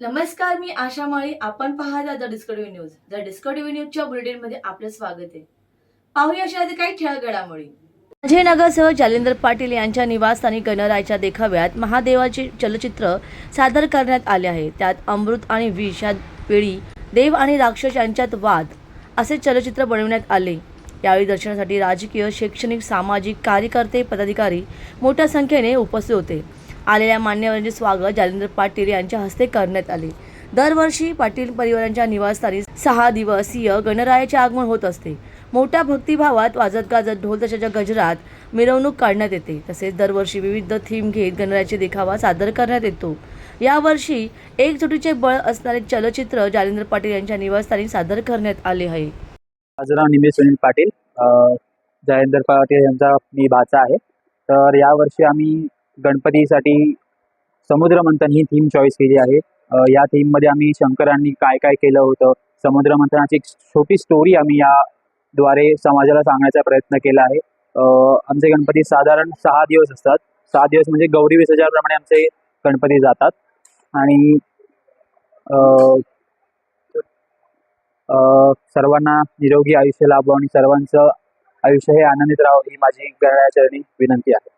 नमस्कार मी आशा माळी. आपण पाहता the Discovery news. The Discovery न्यूजच्या बुलेटिनमध्ये आपलं स्वागत आहे. पाहूया अशा काही ठळक घडामोडी अजय पाटील यांच्या निवासस्थानी गणरायाच्या देखाव्यात महादेवाचे चलचित्र सादर करण्यात आले आहे. त्यात अमृत आणि विष या वेळी देव आणि राक्षस यांच्यात वाद असे चलचित्र बनवण्यात आले. यावेळी दर्शनासाठी राजकीय शैक्षणिक सामाजिक कार्यकर्ते पदाधिकारी मोठ्या संख्येने उपस्थित होते. आलेल्या मान्यवरांचे स्वागत जालेंद्र पाटील यांच्या हस्ते करण्यात आले. दरवर्षी पाटील परिवारांच्या निवासस्थानी सहा दिवसीय गणरायाचे आगमन होत असते. मोठ्या भक्तिभावात वाजत गाजत ढोल तशाच्या गजरात मिरवणूक काढण्यात येते. तसेच दरवर्षी विविध थीम घेत गणरायाचे देखावा सादर करण्यात येतो. यावर्षी एकजुटीचे बळ असणारे चलचित्र जालेंद्र पाटील यांच्या निवासस्थानी सादर करण्यात आले आहे. माझं नाव निमेश सुनील पाटील. जयेंद्र पाटील यांचा मी भाचा आहे. तर यावर्षी आम्ही गणपतीसाठी समुद्र मंथन ही थीम चॉईस केली आहे. या थीममध्ये आम्ही शंकरांनी काय काय केलं होतं समुद्र मंथनाची एक छोटी स्टोरी आम्ही याद्वारे समाजाला सांगण्याचा प्रयत्न केला आहे. आमचे गणपती साधारण सहा दिवस असतात. सहा दिवस म्हणजे गौरी विसर्जनाप्रमाणे आमचे गणपती जातात. आणि सर्वांना निरोगी आयुष्य लाभो आणि सर्वांचं आयुष्य हे आनंदित राहावं ही माझी गणरायाचरणी विनंती आहे.